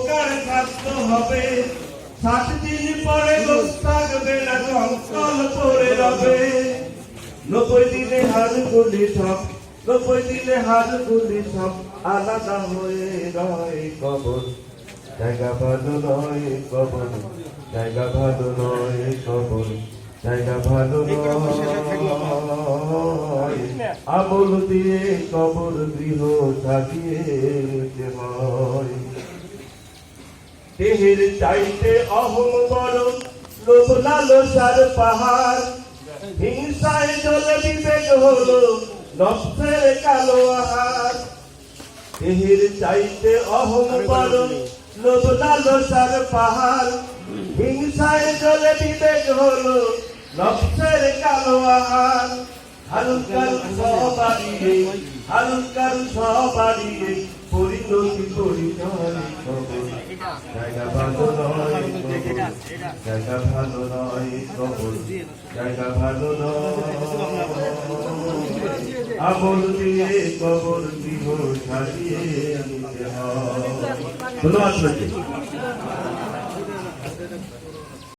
পোকার খাদ্য হবে। সাত দিন পরে গোস থাকবে না কঙ্কাল পরে রবে। নব্বই দিনে হার গুলি সব নব্বই দিনে হার গুলি সব আলাদা হয়ে রয় কবর। জায়গা ভালো নয় কবর জায়গা ভালো নয় কবর জায়গা ভালো আমল দিয়ে কবর গৃহ সাজিয়ে হয় দেহের চাইতে অহম বড় লোভ লালসার পাহাড়। হিংসায় জলে বিবেক হলো নষ্টের কালো আহার। দেহের চাইতে অহম বড় লোভ লালসার পাহাড়। হিংসায় জলে বিবেক হলো নষ্টের কালো আহার। হালুকার সবাড়িয়ে হালুকার সবাড়িয়ে করি নয় খবর জায়গা ভালো নয় খবর জায়গা ভালো নয় খবর জায়গা ভালো নয় আমল দিয়ে ধন্যবাদ